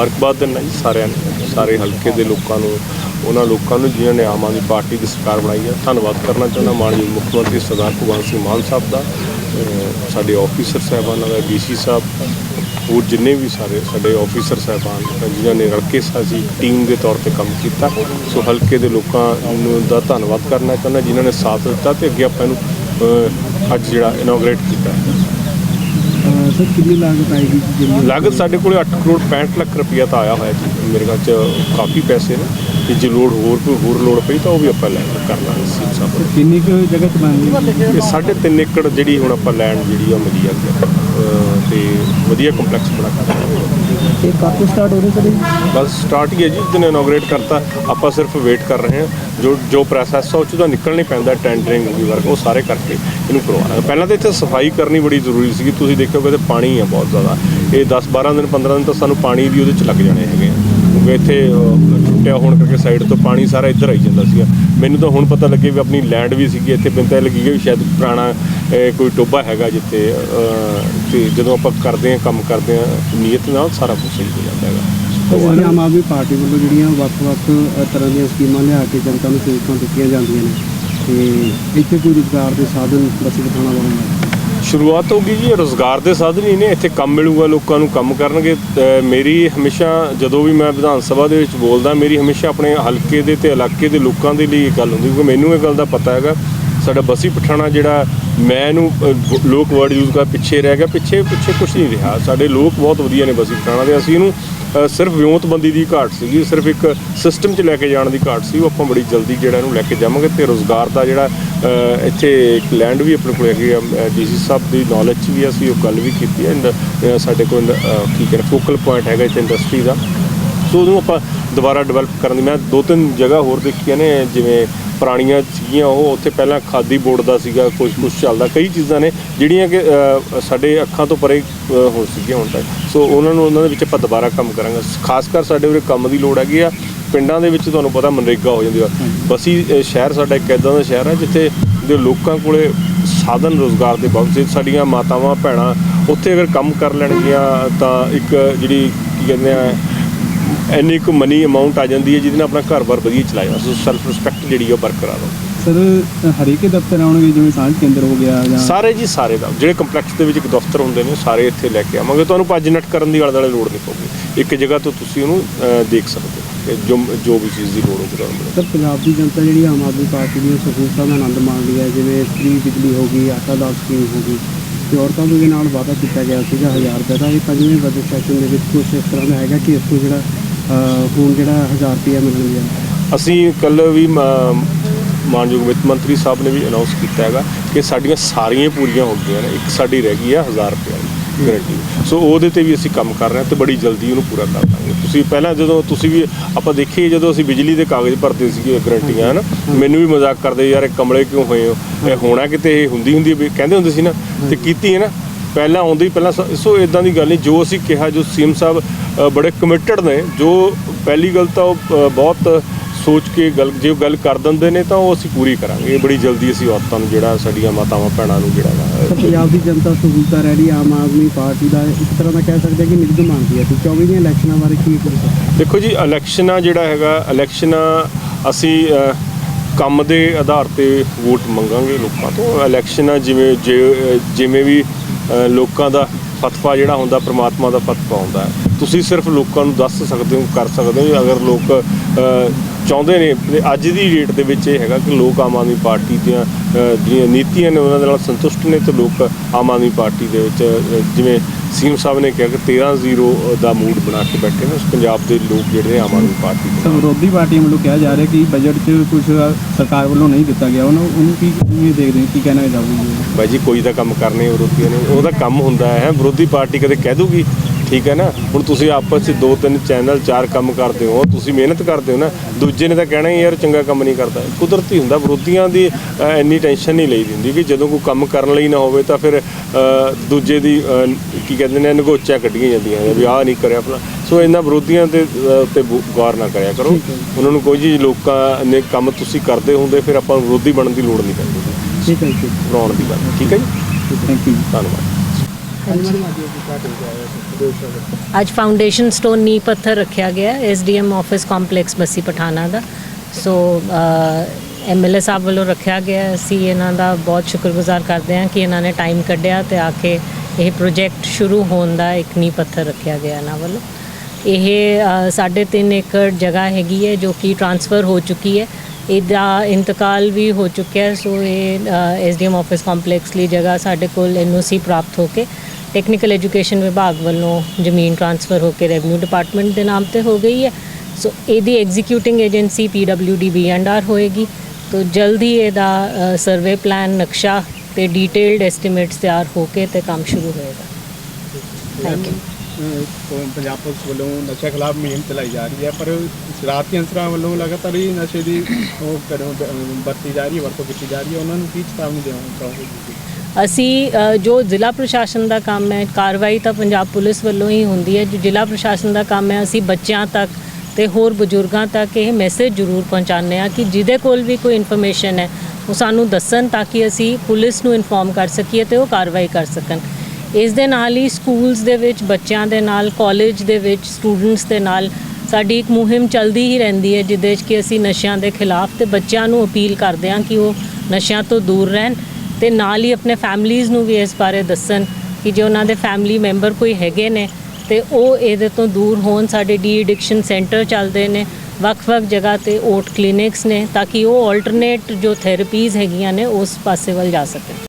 ਮੁਬਾਰਕਬਾਦ ਦਿੰਦਾ ਜੀ ਸਾਰਿਆਂ ਨੂੰ, ਸਾਰੇ ਹਲਕੇ ਦੇ ਲੋਕਾਂ ਨੂੰ, ਉਹਨਾਂ ਲੋਕਾਂ ਨੂੰ ਜਿਨ੍ਹਾਂ ਨੇ ਆਮ ਆਦਮੀ ਪਾਰਟੀ ਦੀ ਸਰਕਾਰ ਬਣਾਈ ਹੈ ਧੰਨਵਾਦ ਕਰਨਾ ਚਾਹੁੰਦਾ ਮਾਨਯੋਗ ਮੁੱਖ ਮੰਤਰੀ ਸਰਦਾਰ ਭਗਵੰਤ ਸਿੰਘ ਮਾਨ ਸਾਹਿਬ ਦਾ ਸਾਡੇ ਆਫੀਸਰ ਸਾਹਿਬਾਨਾਂ ਦਾ ਡੀਸੀ ਸਾਹਿਬ, ਹੋਰ ਜਿੰਨੇ ਵੀ ਸਾਰੇ ਸਾਡੇ ਆਫੀਸਰ ਸਾਹਿਬਾਨ ਜਿਨ੍ਹਾਂ ਨੇ ਰਲ ਕੇ ਸਾਜੀ ਟੀਮ ਦੇ ਤੌਰ ਤੇ ਕੰਮ ਕੀਤਾ। ਸੋ ਹਲਕੇ ਦੇ ਲੋਕਾਂ ਨੂੰ ਦਾ ਧੰਨਵਾਦ ਕਰਨਾ ਚਾਹੁੰਦਾ, ਜਿਨ੍ਹਾਂ ਨੇ ਸਾਥ ਦਿੱਤਾ ਤੇ ਅੱਗੇ ਆਪਾਂ ਇਹਨੂੰ ਅੱਜ ਜਿਹੜਾ ਇਨੋਗ੍ਰੇਟ ਕੀਤਾ। ਸਰ ਕਿੰਨੀ ਲਾਗਤ ਆਏਗੀ ਜੀ ਜਿਹੜੀ ਲਾਗਤ ਸਾਡੇ ਕੋਲੇ 8 ਕਰੋੜ 65 ਲੱਖ ਰੁਪਈਆ ਤਾਂ ਆਇਆ ਹੋਇਆ ਜੀ। ਮੇਰੇ ਖਿਆਲ ਚ ਕਾਫੀ ਪੈਸੇ ਨੇ। ਕਿ ਜੇ ਲੋੜ ਹੋਰ ਕੋਈ ਹੋਰ ਲੋੜ ਪਈ ਤਾਂ ਉਹ ਵੀ ਆਪਾਂ ਲੈ ਕਰ ਲਾਂਗੇ ਸੀ ਸਾਹਿਬ। ਕਿੰਨੀ ਕੁ ਜਗ੍ਹਾ ਤੇ ਬਣਨੀ ਹੈ ਇਹ ਸਾਢੇ ਤਿੰਨ ਏਕੜ ਜਿਹੜੀ ਹੁਣ ਆਪਾਂ ਲੈਂਡ ਜਿਹੜੀ ਆ ਮਿਲੀ ਆ। ਤੇ ਵਧੀਆ ਕੰਪਲੈਕਸ ਬਣਾ ਕੇ ਇਹ ਕਦੋਂ ਸਟਾਰਟ ਹੋ ਰਿਹਾ ਸਰ ਬਸ ਸਟਾਰਟ ਹੀ ਹੈ ਜੀ ਜਿਸ ਦਿਨ ਇਨੋਗ੍ਰੇਟ ਕਰਤਾ ਆਪਾਂ ਸਿਰਫ ਵੇਟ ਕਰ ਰਹੇ ਹਾਂ। ਜੋ ਜੋ ਪ੍ਰੋਸੈਸ ਆ ਉਹ 'ਚੋਂ ਤਾਂ ਨਿਕਲਣਾ ਹੀ ਪੈਂਦਾ ਟੈਂਡਰਿੰਗ ਵੀ ਵਰਕ ਉਹ ਸਾਰੇ ਕਰਕੇ ਇਹਨੂੰ ਕਰਵਾਉਣਾ ਪਹਿਲਾਂ ਤਾਂ ਇੱਥੇ ਸਫ਼ਾਈ ਕਰਨੀ ਬੜੀ ਜ਼ਰੂਰੀ ਸੀਗੀ ਤੁਸੀਂ ਦੇਖੋਗੇ ਤੇ ਪਾਣੀ ਆ ਬਹੁਤ ਜ਼ਿਆਦਾ। ਇਹ 10 12 ਦਿਨ 15 ਦਿਨ ਤਾਂ ਸਾਨੂੰ ਪਾਣੀ ਵੀ ਉਹਦੇ 'ਚ ਲੱਗ ਜਾਣੇ ਹੈਗੇ ਆ। ਕਿਉਂਕਿ ਇੱਥੇ ਟੁੱਟਿਆ ਹੋਣ ਕਰਕੇ ਸਾਈਡ ਤੋਂ ਪਾਣੀ ਸਾਰਾ ਇੱਧਰ ਆਈ ਜਾਂਦਾ ਸੀਗਾ। ਮੈਨੂੰ ਤਾਂ ਹੁਣ ਪਤਾ ਲੱਗੇ ਵੀ ਆਪਣੀ ਲੈਂਡ ਵੀ ਸੀਗੀ ਇੱਥੇ ਬਿੰਤਾ ਲੱਗੀ ਗਈ ਵੀ ਸ਼ਾਇਦ ਪੁਰਾਣਾ ਕੋਈ ਟੋਬਾ ਹੈਗਾ ਜਿੱਥੇ ਅਹ, ਜਦੋਂ ਆਪਾਂ ਕਰਦੇ ਹਾਂ ਕੰਮ ਕਰਦੇ ਹਾਂ ਨੀਅਤ ਨਾਲ ਸਾਰਾ ਕੁਝ ਸਹੀ ਹੋ ਜਾਂਦਾ ਹੈਗਾ। ਜਿਹੜੀ ਆਮ ਆਦਮੀ ਪਾਰਟੀ ਵੱਲੋਂ ਜਿਹੜੀਆਂ ਵੱਖ-ਵੱਖ ਤਰ੍ਹਾਂ ਦੀਆਂ ਸਕੀਮਾਂ ਲਿਆ ਕੇ ਜਨਤਾ ਨੂੰ ਸਹੂਲਤਾਂ ਦਿੱਤੀਆਂ ਜਾਂਦੀਆਂ ਨੇ। ਤੇ ਇੱਥੇ ਕੋਈ ਰੁਜ਼ਗਾਰ ਦੇ ਸਾਧਨ ਬਸੀ ਪਠਾਣਾ ਬਣਾਉਣਾ ਸ਼ੁਰੂਆਤ ਹੋ ਗਈ ਜੀ ਰੋਜ਼ਗਾਰ ਦੇ ਸਾਧਨ ਹੀ ਨੇ, ਇੱਥੇ ਕੰਮ ਮਿਲੂਗਾ, ਲੋਕਾਂ ਨੂੰ ਕੰਮ ਕਰਨਗੇ। ਮੇਰੀ ਹਮੇਸ਼ਾ, ਜਦੋਂ ਵੀ ਮੈਂ ਵਿਧਾਨ ਸਭਾ ਦੇ ਵਿੱਚ ਬੋਲਦਾ, ਮੇਰੀ ਹਮੇਸ਼ਾ ਆਪਣੇ ਹਲਕੇ ਦੇ ਤੇ ਇਲਾਕੇ ਦੇ ਲੋਕਾਂ ਦੇ ਲਈ ਇਹ ਗੱਲ ਹੁੰਦੀ, ਕਿਉਂਕਿ ਮੈਨੂੰ ਇਹ ਗੱਲ ਦਾ ਪਤਾ ਹੈਗਾ। ਸਾਡਾ ਬਸੀ ਪਠਾਣਾ ਜਿਹੜਾ, ਮੈਂ ਇਹਨੂੰ ਲੋਕ ਵਰਡ ਯੂਜ਼ ਕਰ ਪਿੱਛੇ ਰਹਿ ਗਿਆ, ਪਿੱਛੇ ਪਿੱਛੇ ਕੁਝ ਨਹੀਂ ਰਿਹਾ। ਸਾਡੇ ਲੋਕ ਬਹੁਤ ਵਧੀਆ ਨੇ ਬਸੀ ਪਠਾਣਾ ਦੇ, ਅਸੀਂ ਇਹਨੂੰ ਸਿਰਫ ਵਿਉਂਤਬੰਦੀ ਦੀ ਘਾਟ ਸੀਗੀ ਸਿਰਫ ਇੱਕ ਸਿਸਟਮ 'ਚ ਲੈ ਕੇ ਜਾਣ ਦੀ ਘਾਟ ਸੀ ਉਹ ਆਪਾਂ ਬੜੀ ਜਲਦੀ ਜਿਹੜਾ ਇਹਨੂੰ ਲੈ ਕੇ ਜਾਵਾਂਗੇ ਤੇ ਰੋਜ਼ਗਾਰ ਦਾ ਜਿਹੜਾ ਇੱਥੇ ਇੱਕ ਲੈਂਡ ਵੀ ਆਪਣੇ ਕੋਲ ਹੈਗੀ ਆ ਡੀਸੀ ਸਾਹਿਬ ਦੀ ਨੌਲੇਜ 'ਚ ਵੀ ਅਸੀਂ ਉਹ ਗੱਲ ਵੀ ਕੀਤੀ ਹੈ ਇੰਡ- ਸਾਡੇ ਕੋਲ ਅਹ, ਕੀ ਕਹਿੰਦੇ ਫੋਕਲ ਪੁਆਇੰਟ ਹੈਗਾ ਇੱਥੇ ਇੰਡਸਟਰੀ ਦਾ। ਸੋ ਉਹਨੂੰ ਆਪਾਂ ਦੁਬਾਰਾ ਡਿਵੈਲਪ ਕਰਨ ਦੀ ਮੈਂ ਦੋ ਤਿੰਨ ਜਗ੍ਹਾ ਹੋਰ ਦੇਖੀਆਂ ਨੇ ਜਿਵੇਂ ਪੁਰਾਣੀਆਂ ਸੀਗੀਆਂ ਉਹ ਉੱਥੇ ਪਹਿਲਾਂ ਖਾਦੀ ਬੋਰਡ ਦਾ ਸੀਗਾ ਕੁਝ ਕੁਝ ਚੱਲਦਾ ਕਈ ਚੀਜ਼ਾਂ ਨੇ ਜਿਹੜੀਆਂ ਕਿ ਸਾਡੇ ਅੱਖਾਂ ਤੋਂ ਪਰੇ ਹੋ ਸੀਗੀਆਂ ਹੁਣ ਤੱਕ। ਸੋ ਉਹਨਾਂ ਨੂੰ ਉਹਨਾਂ ਦੇ ਵਿੱਚ ਆਪਾਂ ਦੁਬਾਰਾ ਕੰਮ ਕਰਾਂਗੇ। ਖਾਸ ਕਰ ਸਾਡੇ ਉਰੇ ਕੰਮ ਦੀ ਲੋੜ ਹੈਗੀ ਆ। ਪਿੰਡਾਂ ਦੇ ਵਿੱਚ ਤੁਹਾਨੂੰ ਪਤਾ ਮਨਰੇਗਾ ਹੋ ਜਾਂਦੀ ਆ। ਬਸੀ ਸ਼ਹਿਰ ਸਾਡਾ ਇੱਕ ਇਦਾਂ ਦਾ ਸ਼ਹਿਰ ਹੈ ਜਿੱਥੇ ਦੇ ਲੋਕਾਂ ਕੋਲੇ ਸਾਧਨ ਰੋਜ਼ਗਾਰ ਦੇ ਬਾਵਜੂਦ ਸਾਡੀਆਂ ਮਾਤਾਵਾਂ, ਭੈਣਾਂ ਉੱਥੇ ਅਗਰ ਕੰਮ ਕਰ ਲੈਣਗੀਆਂ ਤਾਂ ਇੱਕ ਜਿਹੜੀ ਕੀ ਕਹਿੰਦੇ ਆ, ਇੰਨੀ ਕੁ ਮਨੀ ਅਮਾਉਂਟ ਆ ਜਾਂਦੀ ਹੈ ਜਿਹਦੇ ਨਾਲ ਆਪਣਾ ਘਰ-ਬਾਰ ਵਧੀਆ ਚਲਾਇਆ ਸੋ ਸੈਲਫ ਰਿਸਪੈਕਟ ਜਿਹੜੀ ਉਹ ਬਰਕਰਾਰ ਹੋ ਸਰ ਹਰੀਕੇ ਦਫ਼ਤਰ ਆਉਣਗੇ ਜਿਵੇਂ ਸਾਂਝ ਕੇਂਦਰ ਹੋ ਗਿਆ ਜਾਂ ਸਾਰੇ ਜੀ ਸਾਰੇ ਦਾ। ਜਿਹੜੇ ਕੰਪਲੈਕਸ ਦੇ ਵਿੱਚ ਇੱਕ ਦਫ਼ਤਰ ਹੁੰਦੇ ਨੇ ਸਾਰੇ ਇੱਥੇ ਲੈ ਕੇ ਆਵਾਂਗੇ। ਤੁਹਾਨੂੰ ਭੱਜ ਨੱਟ ਕਰਨ ਦੀ ਆਲੇ ਦੁਆਲੇ ਲੋੜ ਨਹੀਂ ਪਊਗੀ। ਇੱਕ ਜਗ੍ਹਾ ਤੋਂ ਤੁਸੀਂ ਉਹਨੂੰ ਅਹ, ਦੇਖ ਸਕਦੇ ਹੋ ਕਿ ਜੋ ਜੋ ਵੀ ਚੀਜ਼ ਦੀ ਲੋੜ ਹੋਵੇ ਤੁਹਾਨੂੰ। ਸਰ ਪੰਜਾਬ ਦੀ ਜਨਤਾ ਜਿਹੜੀ ਆਮ ਆਦਮੀ ਪਾਰਟੀ ਦੀਆਂ ਸਹੂਲਤਾਂ ਦਾ ਆਨੰਦ ਮਾਣਦੀ ਹੈ। ਜਿਵੇਂ ਫ੍ਰੀ ਬਿਜਲੀ ਹੋ ਗਈ ਆਟਾ ਦਾਲ ਸਕੀਮ ਹੋ ਗਈ। ਤੇ ਔਰਤਾਂ ਨੂੰ ਦੇ ਨਾਲ ਵਾਅਦਾ ਕੀਤਾ ਗਿਆ ਸੀਗਾ 1000 ਰੁਪਏ ਦਾ। ਇਹ ਪੰਜਵੇਂ ਬਜਟ ਸੈਸ਼ਨ ਦੇ ਵਿੱਚ ਕੁਝ ਇਸ ਤਰ੍ਹਾਂ ਦਾ ਹੈਗਾ ਕਿ ਇਸ ਤੋਂ ਜਿਹੜਾ ਅਹ, ਹੁਣ ਜਿਹੜਾ 1000 ਰੁਪਏ ਮਿਲਣ ਗਿਆ ਅਸੀਂ ਕੱਲ ਵੀ ਮ- ਮਾਨਯੋਗ ਵਿੱਤ ਮੰਤਰੀ ਸਾਹਿਬ ਨੇ ਵੀ ਅਨਾਉਂਸ ਕੀਤਾ ਹੈਗਾ ਕਿ ਸਾਡੀਆਂ ਸਾਰੀਆਂ ਪੂਰੀਆਂ ਹੋ ਗਈਆਂ ਨੇ, ਇੱਕ ਸਾਡੀ ਰਹਿ ਗਈ ਹੈ 1000 ਰੁਪਏ ਦੀ ਗਰੰਟੀ ਸੋ ਉਹਦੇ ਤੇ ਵੀ ਅਸੀਂ ਕੰਮ ਕਰ ਰਹੇ ਹਾਂ ਤੇ ਬੜੀ ਜਲਦੀ ਉਹਨੂੰ ਪੂਰਾ ਕਰ ਦਾਂਗੇ। ਤੁਸੀਂ ਪਹਿਲਾਂ ਜਦੋਂ ਤੁਸੀਂ ਵੀ ਆਪਾਂ ਦੇਖੀਏ, ਜਦੋਂ ਅਸੀਂ ਬਿਜਲੀ ਦੇ ਕਾਗਜ਼ ਭਰਦੇ ਸੀਗੇ ਗਰੰਟੀਆਂ ਹਨ, ਮੈਨੂੰ ਵੀ ਮਜ਼ਾਕ ਕਰਦੇ, ਯਾਰ ਇਹ ਕਮਲੇ ਕਿਉਂ ਹੋਏ ਹੋ? ਇਹ ਹੋਣਾ ਕਿਤੇ, ਇਹ ਹੁੰਦੀ ਹੁੰਦੀ ਵੀ ਕਹਿੰਦੇ ਹੁੰਦੇ ਸੀ ਨਾ, ਤੇ ਕੀਤੀ ਹੈ ਨਾ। ਪਹਿਲਾਂ ਆਉਂਦੇ ਹੀ ਪਹਿਲਾਂ ਸੋ ਇਦਾਂ ਦੀ ਗੱਲ ਨਹੀਂ, ਜੋ ਅਸੀਂ ਕਿਹਾ, ਜੋ ਸੀਐਮ ਸਾਹਿਬ ਬੜੇ ਕਮਿਟਡ ਨੇ, ਜੋ ਪਹਿਲੀ ਗੱਲ ਤਾਂ ਉਹ ਬਹੁਤ ਸੋਚ ਕੇ ਗੱਲ ਜੇ ਗੱਲ ਕਰ ਦਿੰਦੇ ਨੇ ਤਾਂ ਉਹ ਅਸੀਂ ਪੂਰੀ ਕਰਾਂਗੇ। ਇਹ ਬੜੀ ਜਲਦੀ ਅਸੀਂ ਔਰਤਾਂ ਨੂੰ ਜਿਹੜਾ ਸਾਡੀਆਂ ਮਾਤਾਵਾਂ ਭੈਣਾਂ ਨੂੰ ਜਿਹੜਾ ਵਾ, ਪੰਜਾਬ ਦੀ ਜਨਤਾ ਸਹੂਲਤਾਂ ਰਹਿ ਰਹੀ ਆਮ ਆਦਮੀ ਪਾਰਟੀ ਦਾ ਇੱਕ ਤਰ੍ਹਾਂ ਦਾ ਕਹਿ ਸਕਦੇ ਕਿ ਨਿਗਮ ਮੰਨਦੀ ਹੈ ਤੇ 24 ਦੀਆਂ ਇਲੈਕਸ਼ਨਾਂ ਬਾਰੇ ਕੀ ਕਹੋਗੇ ਦੇਖੋ ਜੀ ਇਲੈਕਸ਼ਨਾਂ ਜਿਹੜਾ ਹੈਗਾ ਇਲੈਕਸ਼ਨਾਂ ਅਸੀਂ ਕੰਮ ਦੇ ਆਧਾਰ ਤੇ ਵੋਟ ਮੰਗਾਂਗੇ ਲੋਕਾਂ ਤੋਂ। ਇਲੈਕਸ਼ਨਾਂ ਜਿਵੇਂ ਜਿਵੇਂ ਵੀ ਲੋਕਾਂ ਦਾ ਫਤਵਾ ਜਿਹੜਾ ਹੁੰਦਾ ਪ੍ਰਮਾਤਮਾ ਦਾ ਫਤਵਾ ਹੁੰਦਾ। ਤੁਸੀਂ ਸਿਰਫ ਲੋਕਾਂ ਨੂੰ ਦੱਸ ਸਕਦੇ ਹੋ ਕਰ ਸਕਦੇ ਹੋ। ਅਗਰ ਲੋਕ ਚਾਹੁੰਦੇ ਨੇ ਤੇ ਅੱਜ ਦੀ ਡੇਟ ਦੇ ਵਿੱਚ ਇਹ ਹੈਗਾ ਕਿ ਲੋਕ ਆਮ ਆਦਮੀ ਪਾਰਟੀ ਦੀਆਂ ਜਿਹੜੀਆਂ ਨੀਤੀਆਂ ਨੇ ਉਹਨਾਂ ਦੇ ਨਾਲ ਸੰਤੁਸ਼ਟ ਨੇ ਤੇ ਲੋਕ ਆਮ ਆਦਮੀ ਪਾਰਟੀ ਦੇ ਵਿੱਚ ਜਿਵੇਂ ਸੀਐਮ ਸਾਹਿਬ ਨੇ ਕਿਹਾ ਕਿ 13-0 ਦਾ ਮੂਡ ਬਣਾ ਕੇ ਬੈਠੇ ਨੇ ਪੰਜਾਬ ਦੇ ਲੋਕ ਜਿਹੜੇ ਆਮ ਆਦਮੀ ਪਾਰਟੀ ਦੇ। ਵਿਰੋਧੀ ਪਾਰਟੀਆਂ ਵੱਲੋਂ ਕਿਹਾ ਜਾ ਰਿਹਾ ਕਿ ਬਜਟ 'ਚ ਕੁਝ ਸਰਕਾਰ ਵੱਲੋਂ ਨਹੀਂ ਦਿੱਤਾ ਗਿਆ ਉਹਨੂੰ ਉਹਨੂੰ ਕੀ ਕਿਵੇਂ ਦੇਖਦੇ? ਕੀ ਕਹਿਣਾ ਚਾਹੋਗੇ ਬਾਈ ਜੀ ਕੋਈ ਤਾਂ ਕੰਮ ਕਰਨੇ ਵਿਰੋਧੀਆਂ ਨੇ ਉਹਦਾ ਕੰਮ ਹੁੰਦਾ ਹੈ ਵਿਰੋਧੀ ਪਾਰਟੀ ਕਦੇ ਕਹਿ ਦੂਗੀ ਠੀਕ ਹੈ ਨਾ? ਹੁਣ ਤੁਸੀਂ ਆਪਸ ਵਿੱਚ ਦੋ ਤਿੰਨ ਚੈਨਲ ਚਾਰ ਕੰਮ ਕਰਦੇ ਹੋ ਤੁਸੀਂ ਮਿਹਨਤ ਕਰਦੇ ਹੋ ਨਾ ਦੂਜੇ ਨੇ ਤਾਂ ਕਹਿਣਾ ਹੀ ਯਾਰ ਚੰਗਾ ਕੰਮ ਨਹੀਂ ਕਰਦਾ। ਕੁਦਰਤੀ ਹੁੰਦਾ ਵਿਰੋਧੀਆਂ ਦੀ ਇੰਨੀ ਟੈਨਸ਼ਨ ਨਹੀਂ ਲਈ ਦਿੰਦੀ ਕਿ ਜਦੋਂ ਕੋਈ ਕੰਮ ਕਰਨ ਲਈ ਨਾ ਹੋਵੇ ਤਾਂ ਫਿਰ ਦੂਜੇ ਦੀ ਕੀ ਕਹਿੰਦੇ ਨੇ ਨਗੋਚਾ ਕੱਢੀਆਂ ਜਾਂਦੀਆਂ ਨੇ ਵੀ ਆਹ ਨਹੀਂ ਕਰਿਆ ਭਲਾ। ਸੋ ਇਹਨਾਂ ਵਿਰੋਧੀਆਂ ਤੇ ਅ, ਤੇ ਬੁ- ਗੌਰ ਨਾ ਕਰਿਆ ਕਰੋ। ਉਹਨਾਂ ਨੂੰ ਕੋਈ ਜੀ ਲੋਕਾਂ ਨੇ ਕੰਮ ਤੁਸੀਂ ਕਰਦੇ ਹੁੰਦੇ ਫਿਰ ਆਪਾਂ ਵਿਰੋਧੀ ਬਣਨ ਦੀ ਲੋੜ ਨਹੀਂ ਪੈਂਦੀ। ਠੀਕ ਹੈ ਜੀ। ਬਣਾਉਣ ਦੀ ਗੱਲ। ਠੀਕ ਹੈ ਜੀ? ਥੈਂਕ ਯੂ ਧੰਨਵਾਦ। ਅੱਜ ਫਾਊਂਡੇਸ਼ਨ ਸਟੋਨ ਨੀ ਪੱਥਰ ਰੱਖਿਆ ਗਿਆ SDM office complex Bassi Pathana ਦਾ। ਸੋ ਐਮਐਲਏ ਸਾਹਿਬ ਵੱਲੋਂ ਰੱਖਿਆ ਗਿਆ ਅਸੀਂ ਇਹਨਾਂ ਦਾ ਬਹੁਤ ਸ਼ੁਕਰਗੁਜ਼ਾਰ ਕਰਦੇ ਹਾਂ ਕਿ ਇਹਨਾਂ ਨੇ ਟਾਈਮ ਕੱਢਿਆ ਤੇ ਆ ਕੇ ਇਹ ਪ੍ਰੋਜੈਕਟ ਸ਼ੁਰੂ ਹੋਣ ਦਾ ਇੱਕ ਨੀ ਪੱਥਰ ਰੱਖਿਆ ਗਿਆ ਇਹਨਾਂ ਵੱਲੋਂ। ਇਹ ਅ, ਸਾਢੇ ਤਿੰਨ ਏਕੜ ਜਗ੍ਹਾ ਹੈਗੀ ਹੈ ਜੋ ਕਿ ਟਰਾਂਸਫਰ ਹੋ ਚੁੱਕੀ ਹੈ। ਇਹਦਾ ਇੰਤਕਾਲ ਵੀ ਹੋ ਚੁੱਕਿਆ ਸੋ ਇਹ ਐਸਡੀਐਮ ਆਫਿਸ ਕੰਪਲੈਕਸ ਲਈ ਜਗ੍ਹਾ ਸਾਡੇ ਕੋਲ ਐਨਓਸੀ ਪ੍ਰਾਪਤ ਹੋ ਕੇ ਟੈਕਨੀਕਲ ਐਜੂਕੇਸ਼ਨ ਵਿਭਾਗ ਵੱਲੋਂ ਜ਼ਮੀਨ ਟ੍ਰਾਂਸਫਰ ਹੋ ਕੇ ਰੈਵਨਿਊ ਡਿਪਾਰਟਮੈਂਟ ਦੇ ਨਾਮ ਤੇ ਹੋ ਗਈ ਹੈ। ਸੋ ਇਹਦੀ ਐਗਜ਼ੀਕਿਊਟਿੰਗ ਏਜੰਸੀ ਪੀਡਬਲਯੂਡੀ ਬੀਐਂਡਆਰ ਹੋਏਗੀ। ਤੋ, ਜਲਦੀ ਇਹਦਾ ਸਰਵੇ ਪਲਾਨ ਨਕਸ਼ਾ ਤੇ ਡੀਟੇਲਡ ਐਸਟੀਮੇਟਸ ਤਿਆਰ ਹੋ ਕੇ ਤੇ ਕੰਮ ਸ਼ੁਰੂ ਹੋਏਗਾ। ਥੈਂਕ ਯੂ ਪੰਜਾਬ ਪੁਲਿਸ ਵੱਲੋਂ ਨਸ਼ੇ ਖਿਲਾਫ ਮੁਹਿੰਮ ਚਲਾਈ ਜਾ ਰਹੀ ਹੈ, ਪਰ ਸ਼ਰਾਰਤੀ ਅੰਸਰਾਂ ਵੱਲੋਂ ਲਗਾਤਾਰ ਹੀ ਨਸ਼ੇ ਦੀ ਉਹ ਵਰਤੀ ਜਾ ਰਹੀ ਹੈ, ਵਰਤੋਂ ਕੀਤੀ ਜਾ ਰਹੀ ਹੈ। ਉਹਨਾਂ ਨੂੰ ਕੀ ਚੇਤਾਵਨੀ ਦੇਣਾ ਚਾਹੋਗੇ ਅਸੀਂ ਜੋ ਜ਼ਿਲ੍ਹਾ ਪ੍ਰਸ਼ਾਸਨ ਦਾ ਕੰਮ ਹੈ, ਕਾਰਵਾਈ ਤਾਂ ਪੰਜਾਬ ਪੁਲਿਸ ਵੱਲੋਂ ਹੀ ਹੁੰਦੀ ਹੈ। ਜੋ ਜ਼ਿਲ੍ਹਾ ਪ੍ਰਸ਼ਾਸਨ ਦਾ ਕੰਮ ਹੈ, ਅਸੀਂ ਬੱਚਿਆਂ ਤੱਕ ਤੇ ਹੋਰ ਬਜ਼ੁਰਗਾਂ ਤੱਕ ਇਹ ਮੈਸੇਜ ਜ਼ਰੂਰ ਪਹੁੰਚਾਉਂਦੇ ਆ ਕਿ ਜਿਹਦੇ ਕੋਲ ਵੀ ਕੋਈ ਇਨਫੋਰਮੇਸ਼ਨ ਹੈ, ਉਹ ਸਾਨੂੰ ਦੱਸਣ ਤਾਂ ਕਿ ਅਸੀਂ ਪੁਲਿਸ ਨੂੰ ਇਨਫੋਰਮ ਕਰ ਸਕੀਏ ਤੇ ਉਹ ਕਾਰਵਾਈ ਕਰ ਸਕਣ। ਇਸ ਦੇ ਨਾਲ ਹੀ ਸਕੂਲਸ ਦੇ ਵਿੱਚ, ਬੱਚਿਆਂ ਦੇ ਨਾਲ ਕਾਲਜ ਦੇ ਵਿੱਚ ਸਟੂਡੈਂਟਸ ਦੇ ਨਾਲ ਸਾਡੀ ਇੱਕ ਮੁਹਿੰਮ ਚੱਲਦੀ ਹੀ ਰਹਿੰਦੀ ਹੈ, ਜਿਹਦੇ ਵਿੱਚ ਕਿ ਅਸੀਂ ਨਸ਼ਿਆਂ ਦੇ ਖਿਲਾਫ ਤੇ ਬੱਚਿਆਂ ਨੂੰ ਅਪੀਲ ਕਰਦੇ ਹਾਂ ਕਿ ਉਹ ਨਸ਼ਿਆਂ ਤੋਂ ਦੂਰ ਰਹਿਣ। ਤੇ ਨਾਲ ਹੀ ਆਪਣੇ ਫੈਮਲੀਆਂ ਨੂੰ ਵੀ ਇਸ ਬਾਰੇ ਦੱਸਣ ਕਿ ਜੇ ਉਹਨਾਂ ਦੇ ਫੈਮਿਲੀ ਮੈਂਬਰ ਕੋਈ ਹੈਗੇ ਨੇ ਤੇ ਉਹ ਇਹਦੇ ਤੋਂ ਦੂਰ ਹੋਣ, ਸਾਡੇ ਡੀ ਐਡਿਕਸ਼ਨ ਸੈਂਟਰ ਚੱਲਦੇ ਨੇ, ਵੱਖ-ਵੱਖ ਜਗ੍ਹਾ ਤੇ ਓਟ ਕਲੀਨਿਕਸ ਨੇ, ਤਾਂ ਕਿ ਉਹ ਆਲਟਰਨੇਟ ਜੋ ਥੈਰੇਪੀਜ਼ ਹੈਗੀਆਂ ਨੇ ਉਸ ਪਾਸੇ ਵੱਲ ਜਾ ਸਕਣ।